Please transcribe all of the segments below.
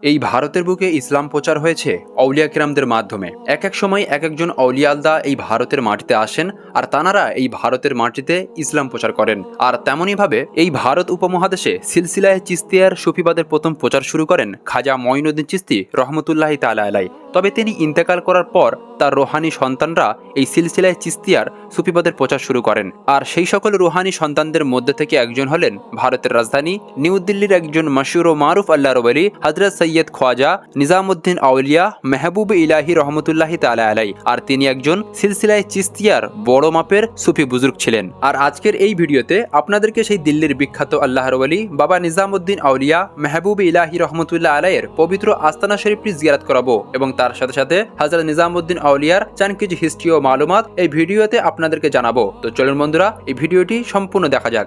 এই ভারতের বুকে ইসলাম প্রচার হয়েছে অউলিয়া কিরামদের মাধ্যমে। এক এক সময় এক একজন অউলিয়ালদা এই ভারতের মাটিতে আসেন আর তানারা এই ভারতের মাটিতে ইসলাম প্রচার করেন। আর তেমনইভাবে এই ভারত উপমহাদেশে সিলসিলায় চিস্তিয়ার সুফিবাদের প্রথম প্রচার শুরু করেন খাজা মঈনুদ্দিন চিস্তি রহমতুল্লাহ তালা আলাই তবে তিনি ইন্তেকাল করার পর তার রোহানি সন্তানরা এই সিলসিলায় চিস্তিয়ার সুফিবাদের প্রচার শুরু করেন। আর সেই সকল রুহানি সন্তানদের মধ্যে থেকে একজন হলেন ভারতের রাজধানী, নিউ দিল্লির একজন মশহুর ও মারুফ আল্লাহ রবলি হজরত সৈয়দ খোয়াজা নিজামুদ্দিন আউলিয়া, মেহবুব ইলাহি রহমতুল্লাহি তালা আলাই আর তিনি একজন সিলসিলায় চিস্তিয়ার বড় মাপের সুফি বুজুর্গ ছিলেন। আর আজকের এই ভিডিওতে আপনাদেরকে সেই দিল্লির বিখ্যাত আল্লাহ রবলি বাবা নিজামুদ্দিন আউলিয়া, মেহবুব ইলাহি রহমতুল্লাহ আলাইয়ের পবিত্র আস্তানা শরীফটি জিয়ারাত করাবো এবং তার সাথে সাথে হজরত নিজামুদ্দিন আউলিয়ার চান কিছু হিস্ট্রি ও মালুমাত এই ভিডিওতে আপনাদেরকে জানাব। তো চলুন বন্ধুরা, এই ভিডিওটি সম্পূর্ণ দেখা যাক।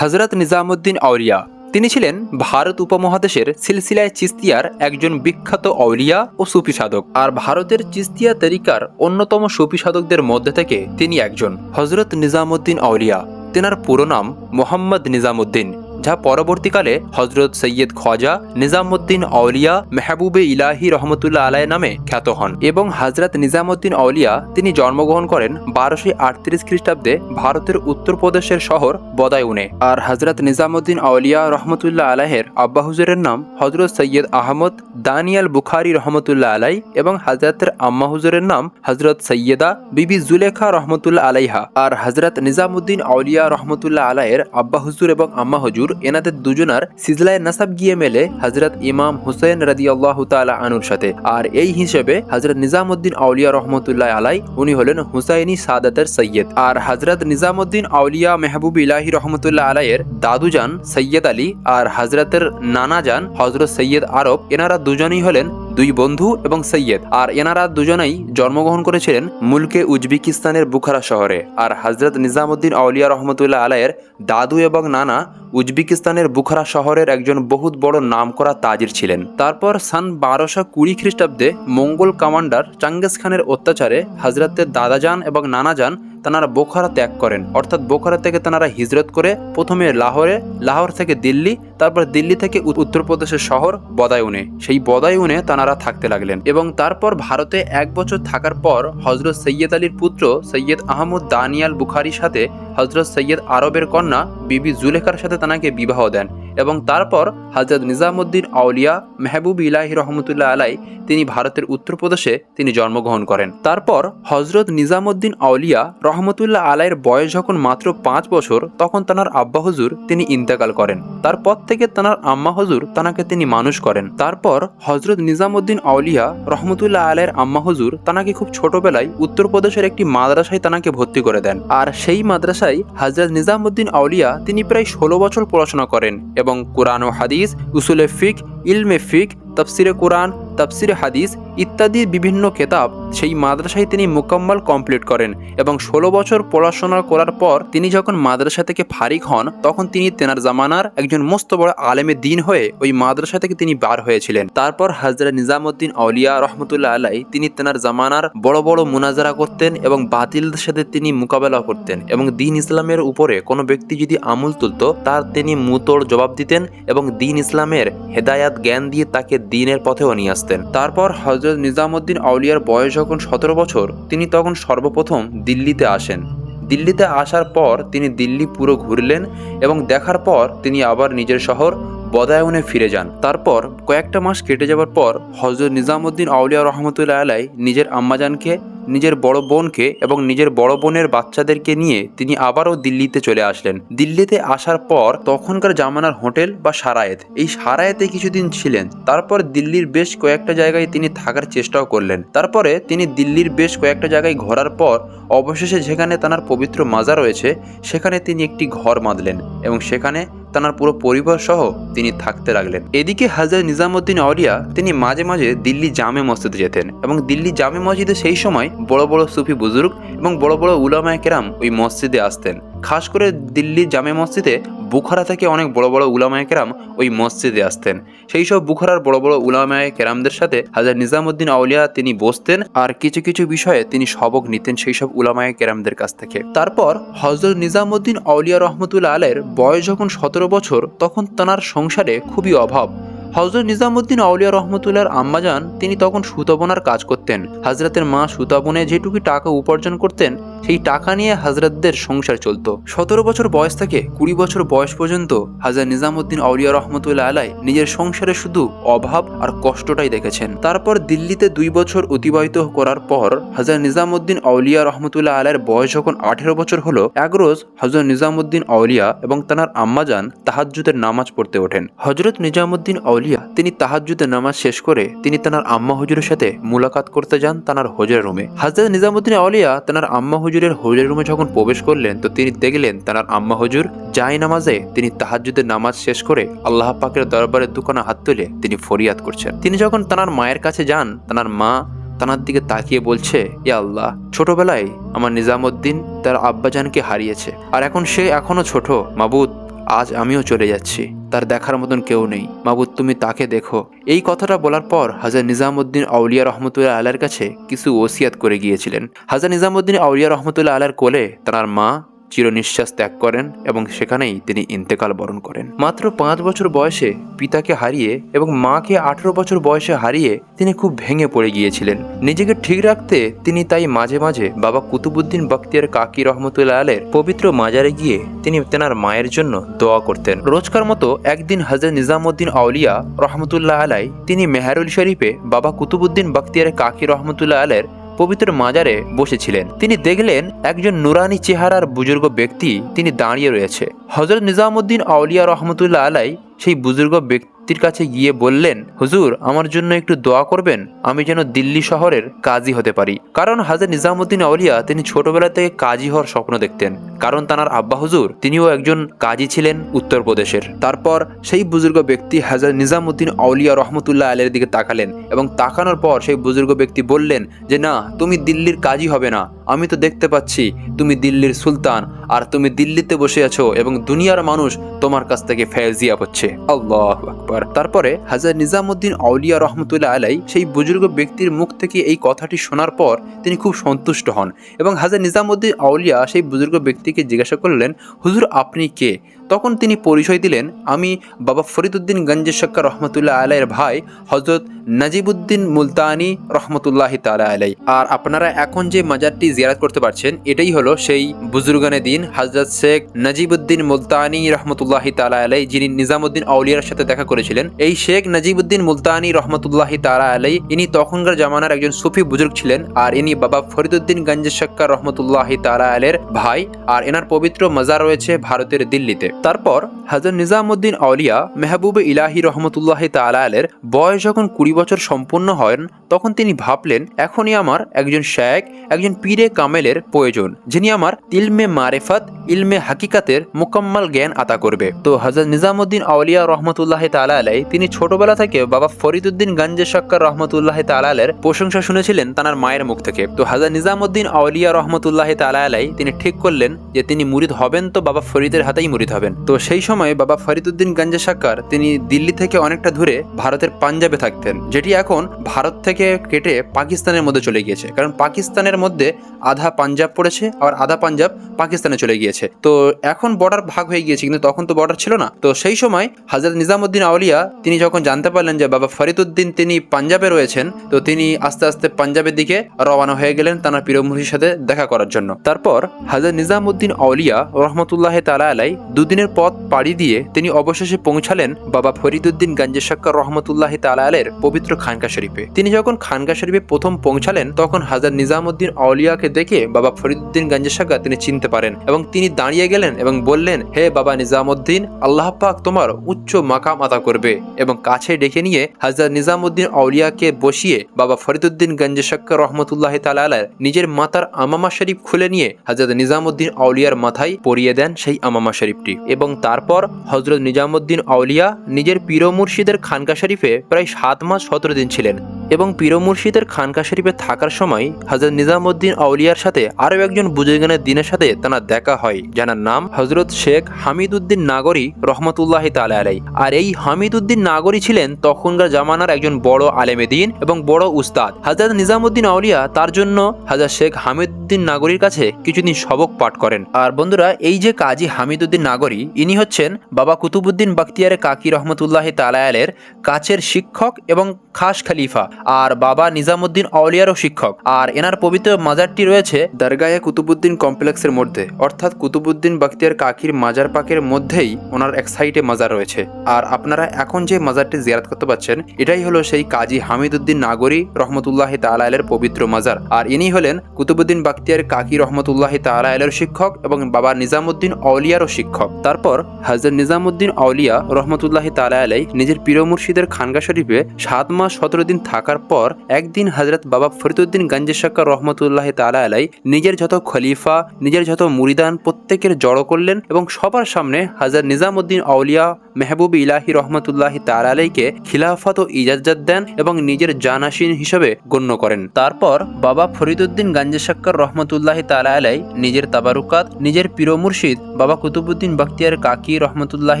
হজরত নিজামুদ্দিন আউলিয়া তিনি ছিলেন ভারত উপমহাদেশের সিলসিলায় চিস্তিয়ার একজন বিখ্যাত অলিয়া ও সুফি সাধক। আর ভারতের চিস্তিয়া তরিকার অন্যতম সুফি সাধকদের মধ্যে থেকে তিনি একজন হজরত নিজামুদ্দিন আউলিয়া তেনার পুরো নাম মোহাম্মদ নিজামুদ্দিন। যা পরবর্তীকালে হজরত সৈয়দ খোয়াজা নিজামুদ্দিন আউলিয়া মেহবুবে ইলাহি রহমতুল্লাহ আলায় নামে খ্যাত হন এবং হজরত নিজামুদ্দিন আউলিয়া তিনি জন্মগ্রহণ করেন বারোশো আটত্রিশ খ্রিস্টাব্দে ভারতের উত্তরপ্রদেশের শহর বদায়ুনে আর হজরত নিজামুদ্দিন আউলিয়া রহমতুল্লাহ আলাহের আব্বা হুজুরের নাম হজরত সৈয়দ আহমদ দানিয়াল বুখারি রহমতুল্লাহ আলাই এবং হজরতের আম্মা হুজুরের নাম হজরত সৈয়দা বিবি জুলেখা রহমতুল্লাহ আলাইহা। আর হজরত নিজামুদ্দিন আউলিয়া রহমতুল্লাহ আলাইয়ের আব্বা হুজুর এবং আম্মা হুজুর এনাদের দুজনার সিজলায় নাসাব গিয়ে মেলে হজরত ইমাম হুসেন রাজি আল্লাহ তালা আনুর সাথে। আর এই হিসেবে হজরত নিজামুদ্দিন আউলিয়া রহমতুল্লাহ আলাই উনি হলেন হুসাইনি সাদাতের সৈয়দ। আর হজরত নিজামুদ্দিন আউলিয়া মেহবুব ইলাহি রহমতুল্লাহ আলাইয়ের দাদু যান সৈয়দ আলী, আর হজরতের নানা যান হজরত সৈয়দ আরব। এনারা দুজনেই হলেন দুই বন্ধু এবং সৈয়দ। আর এনারা দুজনেই জন্মগ্রহণ করেছিলেন মুলকে উজবেকিস্তানের বুখারা শহরে। আর হজরত নিজামুদ্দিন আউলিয়া রহমতুল্লাহ আলাইয়ের দাদু এবং নানা উজবেকিস্তানের বুখারা শহরের একজন বহুত বড় নামকরা তাজির ছিলেন। তারপর সান বারোশো কুড়ি খ্রিস্টাব্দে মঙ্গল কমান্ডার চাঙ্গেজ খানের অত্যাচারে হজরতের দাদাজান এবং নানাজান তানারা বোখারা ত্যাগ করেন। অর্থাৎ বোখারা থেকে তানারা হিজরত করে প্রথমে লাহোরে, লাহোর থেকে দিল্লি, তারপর দিল্লি থেকে উত্তরপ্রদেশের শহর বদায়ুনে। সেই বদায়ুনে তানারা থাকতে লাগলেন এবং তারপর ভারতে এক বছর থাকার পর হজরত সৈয়দ আলীর পুত্র সৈয়দ আহমদ দানিয়াল বুখারির সাথে হজরত সৈয়দ আরবের কন্যা বিবি জুলেখার সাথে তানাকে বিবাহ দেন। এবং তারপর হজরত নিজামুদ্দিন আউলিয়া মেহবুব ইলাহি রহমতুল্লাহ আলাই তিনি ভারতের উত্তরপ্রদেশে তিনি জন্মগ্রহণ করেন। তারপর হজরত নিজামুদ্দিন আউলিয়া রহমতুল্লাহ আলাইয়ের বয়স যখন মাত্র পাঁচ বছর, তখন তানার আব্বা হুজুর তিনি ইন্তেকাল করেন। তারপর থেকে তানার আম্মা হুজুর তানাকে তিনি মানুষ করেন। তারপর হজরত নিজামুদ্দিন আউলিয়া রহমতুল্লাহ আলাইয়ের আম্মা হুজুর তানাকে খুব ছোটবেলায় উত্তরপ্রদেশের একটি মাদ্রাসায় তানাকে ভর্তি করে দেন। আর সেই মাদ্রাসায় হজরত নিজামুদ্দিন আউলিয়া তিনি প্রায় ষোলো বছর পড়াশোনা করেন এবং কোরআন ও হাদিস উসুলে ফিক ইলমে ফিক তফসিরে কোরআন, তফসিরে হাদিস ইত্যাদি বিভিন্ন কেতাব সেই মাদ্রাসায় তিনি মুকাম্মাল কমপ্লিট করেন এবং ষোলো বছর পড়াশোনা করার পর তিনি যখন মাদ্রাসা থেকে ফারিক হন, তখন তিনি তেনার জামানার একজন মস্ত বড় আলেমে দিন হয়ে ওই মাদ্রাসা থেকে তিনি বার হয়েছিলেন। তারপর হাজরা নিজামুদ্দিন আউলিয়া রহমতুল্লাহ আলাই তিনি তেনার জামানার বড় বড় মুনাজারা করতেন এবং বাতিলদের সাথে তিনি মোকাবেলা করতেন এবং দিন ইসলামের উপরে কোনো ব্যক্তি যদি আমুল তুলত, তার তিনি মুতোড় জবাব দিতেন এবং দিন ইসলামের হেদায়াত জ্ঞান দিয়ে তাকে দিনের পথেও নিয়ে আসতেন। তারপর হজরত নিজামুদ্দিন আউলিয়ার বয়স যখন সতেরো বছর, তিনি তখন সর্বপ্রথম দিল্লিতে আসেন। দিল্লিতে আসার পর তিনি দিল্লি পুরো ঘুরলেন এবং দেখার পর তিনি আবার নিজের শহর বদায়নে ফিরে যান। তারপর কয়েকটা মাস কেটে যাওয়ার পর হজরত নিজামুদ্দিন আউলিয়া রহমতুল্লাহ আলাই নিজের আম্মাজানকে, নিজের বড় বোনকে এবং নিজের বড় বোনের বাচ্চাদেরকে নিয়ে তিনি আবারও দিল্লিতে চলে আসলেন। দিল্লিতে আসার পর তখনকার জামানার হোটেল বা সারায়েত। এই সারায়েতে কিছুদিন ছিলেন। তারপর দিল্লির বেশ কয়েকটা জায়গায় তিনি থাকার চেষ্টাও করলেন। তারপরে তিনি দিল্লির বেশ কয়েকটা জায়গায় ঘোরার পর অবশেষে যেখানে তানার পবিত্র মাজা রয়েছে, সেখানে তিনি একটি ঘর বাঁধলেন এবং সেখানে তানার পুরো পরিবার সহ তিনি থাকতে লাগলেন। এদিকে হাজার নিজামুদ্দিন আউলিয়া তিনি মাঝে মাঝে দিল্লি জামে মসজিদে যেতেন এবং দিল্লি জামে মসজিদে সেই সময় বড় বড় সুফি বুজুর্গ এবং বড় বড় উলামায় কেরাম ওই মসজিদে আসতেন। খাস করে দিল্লি জামে মসজিদে বুখারা থেকে অনেক বড় বড় উলামায় কেরাম ওই মসজিদে আসতেন। সেই সব বুখারার বড় বড় উলামায়ে কেরামদের সাথে হাজার নিজামুদ্দিন আউলিয়া তিনি বসতেন আর কিছু কিছু বিষয়ে তিনি সবক নিতেন সেই সব উলামায়ে কেরামদের কাছ থেকে। তারপর হজরত নিজামুদ্দিন আউলিয়া রহমতুল্লাহ আলের বয়স যখন সতেরো বছর, তখন তাঁর সংসারে খুবই অভাব। হজরত নিজামুদ্দিন আউলিয়া রহমতুল্লাহর আম্মাজান, তিনি তখন সুতাবনার কাজ করতেন। হাজরাতের মা সুতাবনে যেটুকু টাকা উপার্জন করতেন সেই টাকা নিয়ে হাজরাতদের সংসার চলত। সতেরো বছর বয়স থেকে কুড়ি বছর বয়স পর্যন্ত হাজার নিজামুদ্দিন আউলিয়া রহমতুল্লাহ আলাই নিজের সংসারে শুধু অভাব আর কষ্টটাই দেখেছেন। তারপর দিল্লিতে দুই বছর অতিবাহিত করার পর হাজার নিজামুদ্দিন আউলিয়া রহমতুল্লাহ আলাইয়ের বয়স যখন আঠেরো বছর হলো, এক রোজ হজরত নিজামুদ্দিন আউলিয়া এবং তার আম্মাজান তাহাজ্জুদের নামাজ পড়তে ওঠেন। হজরত নিজামুদ্দিন আউলিয়া তিনি তাহাজ্জুদের নামাজ শেষ করে তিনি তার আম্মা হজুরের সাথে মুলাকাত করতে যান তার হোজের রুমে। হাজরত নিজামুদ্দিন আউলিয়া তার আম্মা হুজুরের হোজের রুমে যখন প্রবেশ করলেন, তো তিনি দেখলেন তার আম্মা হুজুর জাই নামাজে, তিনি তাহাজ্জুদের নামাজ শেষ করে আল্লাহ পাকের দরবারে দুখানা হাত তুলে তিনি ফরিয়াদ করছেন। তিনি যখন তার মায়ের কাছে যান তার মা তানার দিকে তাকিয়ে বলছে, ইয়া আল্লাহ, ছোটবেলায় আমার নিজামুদ্দিন তার আব্বাজানকে হারিয়েছে, আর এখন সে এখনও ছোট, মাবুদ, আজ আমিও চলে যাচ্ছি। তার দেখার মতন কেউ নেই। মাবুদ, তুমি তাকে দেখো। এই কথাটা বলার পর হাজার নিজামুদ্দিন আউলিয়া রহমতুল্লাহ আলার কাছে কিছু ওসিয়াত করে গিয়েছিলেন। হাজার নিজামুদ্দিন আউলিয়া রহমতুল্লাহ আলার কোলে তার মা চির নিঃশ্বাস ত্যাগ করেন এবং সেখানেই তিনি ইন্তেকাল বরণ করেন। মাত্র পাঁচ বছর বয়সে পিতাকে হারিয়ে এবং মাকে আঠেরো বছর বয়সে হারিয়ে তিনি খুব ভেঙে পড়ে গিয়েছিলেন। নিজেকে ঠিক রাখতে তিনি তাই মাঝে মাঝে বাবা কুতুবুদ্দিন বক্তিয়ার কাকি রহমতুল্লাহ আলের পবিত্র মাজারে গিয়ে তিনি তেনার মায়ের জন্য দোয়া করতেন। রোজকার মতো একদিন হাজরত নিজামুদ্দিন আউলিয়া রহমতুল্লাহ আলাই, তিনি মেহারুল শরীফে বাবা কুতুবুদ্দিন বক্তিয়ার কাকি রহমতুল্লাহ আলের পবিত্র মাজারে বসেছিলেন। তিনি দেখলেন একজন নুরানি চেহারার বুজুর্গ ব্যক্তি তিনি দাঁড়িয়ে রয়েছে। হজরত নিজামুদ্দিন আউলিয়া রহমতুল্লাহ আলাই সেই বুজুর্গ ব্যক্তির কাছে গিয়ে বললেন, হুজুর, আমার জন্য একটু দোয়া করবেন, আমি যেন দিল্লি শহরের কাজী হতে পারি। কারণ হাজার নিজামুদ্দিন আউলিয়া, তিনি ছোটবেলা থেকে কাজী হওয়ার স্বপ্ন দেখতেন। কারণ তার আব্বা হুজুর, তিনিও একজন কাজী ছিলেন উত্তরপ্রদেশের। তারপর সেই বুজুর্গ ব্যক্তি হাজার নিজামুদ্দিন আউলিয়া রহমতুল্লাহ আলের দিকে তাকালেন এবং তাকানোর পর সেই বুজুর্গ ব্যক্তি বললেন যে, না, তুমি দিল্লির কাজী হবে না। আমি তো দেখতে পাচ্ছি তুমি দিল্লির সুলতান আর তুমি দিল্লিতে বসে আছো এবং দুনিয়ার মানুষ তোমার কাছ থেকে ফেজিয়া পাচ্ছে আল্লাহ আকবার। তারপরে হাজার নিজামুদ্দিন আউলিয়া রহমতুল্লাহ আলাই সেই বুজুর্গ ব্যক্তির মুখ থেকে এই কথাটি শোনার পর তিনি খুব সন্তুষ্ট হন এবং হাজার নিজামুদ্দিন আউলিয়া সেই বুজুর্গ ব্যক্তিকে জিজ্ঞাসা করলেন, হুজুর আপনি কে? তখন তিনি পরিচয় দিলেন, আমি বাবা ফরিদুদ্দিন গঞ্জে শাক্কা রহমতুল্লাহ আলাইয়ের ভাই হজরত নাজিবুদ্দিন মুলতানি রহমতুল্লাহ তালা আলাই আর আপনারা এখন যে মাজারটি জিয়ারত করতে পারছেন, এটাই হলো সেই বুজুর্গানে দিন হজরত শেখ নাজিবুদ্দিন মুলতানি রহমতুল্লাহ তালা আলাই যিনি নিজামুদ্দিন আউলিয়ার সাথে দেখা করেছিলেন। এই শেখ নাজিবুদ্দিন মুলতানি রহমতুল্লাহ তালা আলাই ইনি তখনকার জামানার একজন সুফি বুজুর্গ ছিলেন, আর ইনি বাবা ফরিদুদ্দিন গঞ্জে শাক্কা রহমতুল্লাহ তালা আলের ভাই, আর এনার পবিত্র মাজার রয়েছে ভারতের দিল্লিতে। তারপর হাজর নিজামুদ্দিন আউলিয়া মেহবুব ইলাহি রহমতুল্লাহ তালা আলের বয়স যখন কুড়ি বছর সম্পূর্ণ হন, তখন তিনি ভাবলেন, এখনই আমার একজন শেখ একজন পীরে কামেলের প্রয়োজন, যিনি আমার ইলমে মারেফাত, ইলমে হাকিকাতের মোকাম্মল জ্ঞান আতা করবে। তো হাজর নিজামুদ্দিন আউলিয়া রহমতুল্লাহ তালা আলাই, তিনি ছোটবেলা থেকে বাবা ফরিদুদ্দিন গঞ্জে সক্কর রহমতুল্লাহ তালা আলের প্রশংসা শুনেছিলেন তার মায়ের মুখ থেকে। তো হাজার নিজামুদ্দিন আউলিয়া রহমতুল্লাহ তালা আলাই, তিনি ঠিক করলেন যে তিনি মুরিদ হবেন তো বাবা ফরিদের হাতেই মুরিদ হবেন। তো সেই সময় বাবা ফরিদুদ্দিন গঞ্জে সাক্কার, তিনি দিল্লি থেকে অনেকটা দূরে ভারতের পাঞ্জাবে থাকতেন, যেটি এখন ভারত থেকে কেটে পাকিস্তানের মধ্যে চলে গিয়েছে। কারণ পাকিস্তানের মধ্যে আধা পাঞ্জাব পড়েছে আর আধা পাঞ্জাব পাকিস্তানে চলে গিয়েছে। তো এখন বর্ডার ভাগ হয়ে গিয়েছে, কিন্তু তখন তো বর্ডার ছিল না। তো সেই সময় হাজরত নিজামুদ্দিন আউলিয়া, তিনি যখন জানতে পারলেন যে বাবা ফরিদুদ্দিন তিনি পাঞ্জাবে রয়েছেন, তো তিনি আস্তে আস্তে পাঞ্জাবের দিকে রওনা হয়ে গেলেন তার পীরমুহির সাথে দেখা করার জন্য। তারপর হাজরত নিজামুদ্দিন আউলিয়া রহমতুল্লাহ তালা আলাই দুদিনের পথ পাড়ি দিয়ে তিনি অবশেষে পৌঁছালেন বাবা ফরিদুদ্দিন গঞ্জে সাক্কর রহমতুল্লাহ তালা আলের পবিত্র খানকা শরীফে। তিনি যখন খানকা শরীফে প্রথম পৌঁছালেন, তখন হাজার নিজামুদ্দিন আউলিয়াকে দেখে বাবা ফরিদুদ্দিন গঞ্জে সাক্কা তিনি চিনতে পারেন এবং তিনি দাঁড়িয়ে গেলেন এবং বললেন, হে বাবা নিজামুদ্দিন আল্লাহ পাক তোমার উচ্চ মাকাম আদা করবে। এবং কাছে ডেকে নিয়ে হাজার নিজামুদ্দিন আউলিয়াকে বসিয়ে বাবা ফরিদুদ্দিন গঞ্জে সাক্কর রহমতুল্লাহ তালা আলার নিজের মাতার আমামা শরীফ খুলে নিয়ে হাজরত নিজামুদ্দিন আউলিয়ার মাথায় পরিয়ে দেন সেই আমামা শরীফটি। এবং তারপর হজরত নিজামুদ্দিন আউলিয়া নিজের পীর মুর্শিদের খানকা শরীফে প্রায় সাত মাস সতেরো দিন ছিলেন। এবং পীর মুর্শিদের খানকা শরীফে থাকার সময় হজরত নিজামুদ্দিন আউলিয়ার সাথে আরও একজন বুজুর্গানের দিনের সাথে তার দেখা হয় যার নাম হজরত শেখ হামিদুদ্দিন নাগরী রহমতুল্লাহ তালা আলাই আর এই হামিদুদ্দিন নাগরী ছিলেন তখনকার জামানার একজন বড় আলেমে দিন এবং বড় উস্তাদ। হজরত নিজামুদ্দিন আউলিয়া তার জন্য হাজার শেখ হামিদুদ্দিন নাগরীর কাছে কিছুদিন সবক পাঠ করেন। আর বন্ধুরা, এই যে কাজী হামিদুদ্দিন নাগরী, ইনি হচ্ছেন বাবা কুতুবুদ্দিন বাখতিয়ারে কাকি রহমতুল্লাহ তালায়ালের কাছের শিক্ষক এবং খাস খলিফা। আর বাবা নিজামুদ্দিন আউলিয়ারও শিক্ষক। আর এনার পবিত্র মাজারটি রয়েছে দরগায়ে কুতুবুদ্দিন কমপ্লেক্সের মধ্যে। অর্থাৎ কুতুবুদ্দিন বাখতিয়ার কাকির মাজার পাকের মধ্যেই ওনার এক সাইডে মাজার রয়েছে। আর আপনারা এখন যে মাজারটি জিয়ারত করতে পারছেন, এটাই হলো সেই কাজী হামিদুদ্দিন নাগরী রহমতুল্লাহ তালায়ের পবিত্র মাজার। আর ইনি হলেন কুতুবুদ্দিন বাখতিয়ার কাকি রহমতুল্লাহ তালায়ের শিক্ষক এবং বাবা নিজামুদ্দিন আউলিয়ারও শিক্ষক। তারপর হাজর নিজামুদ্দিন আউলিয়া রহমতুল্লাহ তালাই নিজের প্রিয় মুর্শিদের খানগা শরীফে সাত মাস সতেরো দিন থাকার পর একদিন হজরত বাবা ফরিদুদ্দিন গঞ্জে শাক্কর রহমতুল্লাহ তালা আলাই নিজের যত খলিফা, নিজের যত মুরিদান প্রত্যেকের জড়ো করলেন এবং সবার সামনে হাজার নিজামুদ্দিন আউলিয়া মেহবুব ইলাহি রহমতুল্লাহ তালা আলাইকে খিলাফত ও ইজাজত দেন এবং নিজের জানাসীন হিসেবে গণ্য করেন। তারপর বাবা ফরিদুদ্দিন গঞ্জে শাক্কর রহমতুল্লাহ তালা আলাই নিজের তাবারুকাত, নিজের পীর মুর্শিদ বাবা কুতুবুদ্দিন বখতিয়ার কাকি রহমতুল্লাহ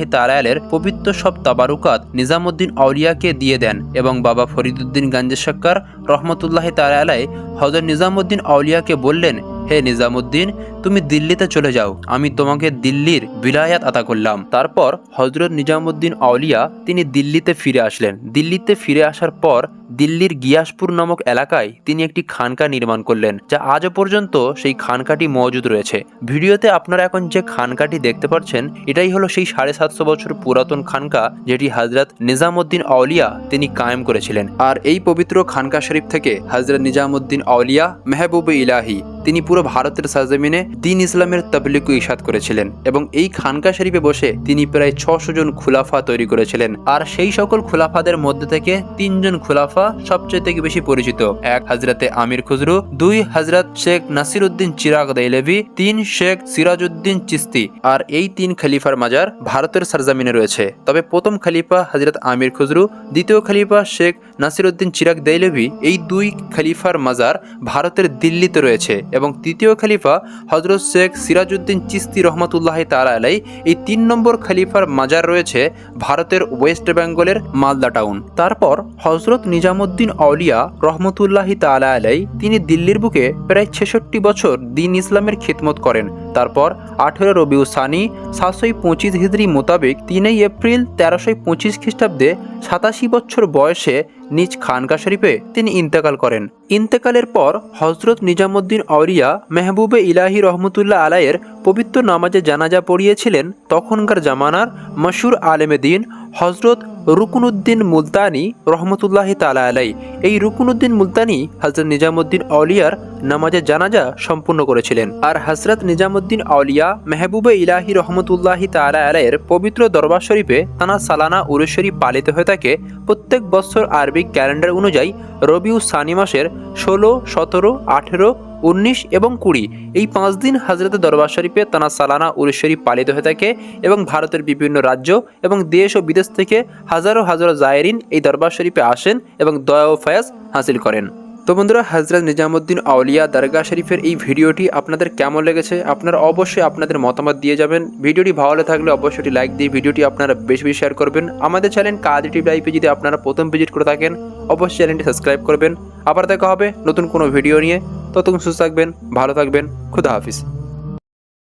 আলের পবিত্র সব তাবারুকাত নিজামুদ্দিন আউলিয়াকে দিয়ে দেন এবং বাবা ফরিদুদ্দিন গঞ্জে শাক্কর রহমতুল্লাহ তালায়ালাই হজর নিজামুদ্দিন আউলিয়াকে বললেন হে নিজামুদ্দিন তুমি দিল্লিতে চলে যাও। আমি তোমাকে দিল্লির বিলায়াত আতা করলাম। তারপর হজরত নিজামুদ্দিন আউলিয়া তিনি দিল্লিতে ফিরে আসলেন। দিল্লিতে ফিরে আসার পর দিল্লির গিয়াসপুর নামক এলাকায় তিনি একটি খানকা নির্মাণ করলেন, যা আজও পর্যন্ত সেই খানকাটি মজুদ রয়েছে। ভিডিওতে আপনারা এখন যে খানকাটি দেখতে পাচ্ছেন এটাই হলো সেই সাড়ে সাতশো বছর পুরাতন খানকা যেটি হজরত নিজামুদ্দিন আউলিয়া তিনি কায়েম করেছিলেন। আর এই পবিত্র খানকা শরীফ থেকে হজরত নিজামুদ্দিন আউলিয়া মেহবুব ইলাহি তিনি পুরো ভারতের সাজমিনে দিন ইসলামের তবলিক ইসাদ করেছিলেন এবং এই খানকা শরীফে বসে তিনি প্রায় ছশো জন খুলাফা তৈরি করেছিলেন। আর সেই সকল খুলাফাদের মধ্যে থেকে তিনজন খুলাফা সবচেয়ে থেকে বেশি পরিচিত। এক হজরতে আমির খুজরু, দুই হজরত শেখ নাসির উদ্দিন চিরাগ দেলেভি তিন শেখ সিরাজউদ্দিন চিস্তি আর এই তিন খলিফার মাজার ভারতের সরজামিনে রয়েছে। তবে প্রথম খলিফা হজরত আমির খুজরু, দ্বিতীয় খলিফা শেখ নাসির উদ্দিন চিরাগ দেলেভি এই দুই খলিফার মাজার ভারতের দিল্লিতে রয়েছে এবং তৃতীয় খলিফা হজরত শেখ সিরাজউদ্দিন চিস্তি রহমতুল্লাহ তালা আলাই এই তিন নম্বর খলিফার মাজার রয়েছে ভারতের ওয়েস্ট বেঙ্গলের মালদা টাউন। তারপর হজরত নিজামুদ্দিন আউলিয়া রহমতুল্লাহ তালা আলাই তিনি দিল্লির বুকে প্রায় ছেষট্টি বছর দিন ইসলামের খিদমত করেন। তারপর আঠেরো রবিউ সানি সাতশোই পঁচিশ হিজড়ি মোতাবেক তিনই এপ্রিল তেরোশোই পঁচিশ খ্রিস্টাব্দে সাতাশি বছর বয়সে নিজ খানকা শরীফে তিনি ইন্তেকাল করেন। ইন্তেকালের পর হজরত নিজামুদ্দিন আউরিয়া মেহবুবে ইলাহি রহমতুল্লাহ আলায়ের পবিত্র নামাজে জানাজা পড়িয়েছিলেন তখনকার জামানার মশুর আলেমে দিন হজরত রুকুনুদ্দিন মুলতানি রহমতুল্লাহ তালা আলাই এই রুকুনুদ্দিন মুলতানি হজরত নিজামুদ্দিন আউলিয়ার নামাজে জানাজা সম্পূর্ণ করেছিলেন। আর হজরত নিজামুদ্দিন আউলিয়া মেহবুবে ইলাহি রহমতুল্লাহি তালা আলাইয়ের পবিত্র দরবার শরীফে তানা সালানা উরুশরী পালিত হয়ে থাকে প্রত্যেক বছর আরবিক ক্যালেন্ডার অনুযায়ী রবিউ সানি মাসের ষোলো, সতেরো, আঠেরো উনিশ এবং কুড়ি। এই পাঁচ দিন হাজরত দরবার শরীফে তানা সালানা উরুশ শরীফ পালিত হয়ে থাকে এবং ভারতের বিভিন্ন রাজ্য এবং দেশ ও বিদেশ থেকে হাজারো হাজারো জায়েরিন এই দরবার শরীফে আসেন এবং দয়া ও ফয়াজ হাসিল করেন। তো বন্ধুরা হজরত নিজামুদ্দিন আউলিয়া দরগা শরীফের এই ভিডিওটি আপনাদের কেমন লেগেছে? আপনারা অবশ্যই আপনাদের মতামত দিয়ে যাবেন। ভিডিওটি ভালো থাকলে অবশ্যই লাইক দিয়ে ভিডিওটি আপনারা বেশি বেশি শেয়ার করবেন। আমাদের চ্যানেল টিভি লাইফে যদি আপনারা প্রথম ভিজিট করে থাকেন অবশ্যই চ্যানেলটি সাবস্ক্রাইব করবেন। আবার দেখা হবে নতুন কোনো ভিডিও নিয়ে। ততক্ষণ সুস্থ থাকবেন, ভালো থাকবেন, খুদা হাফিজ।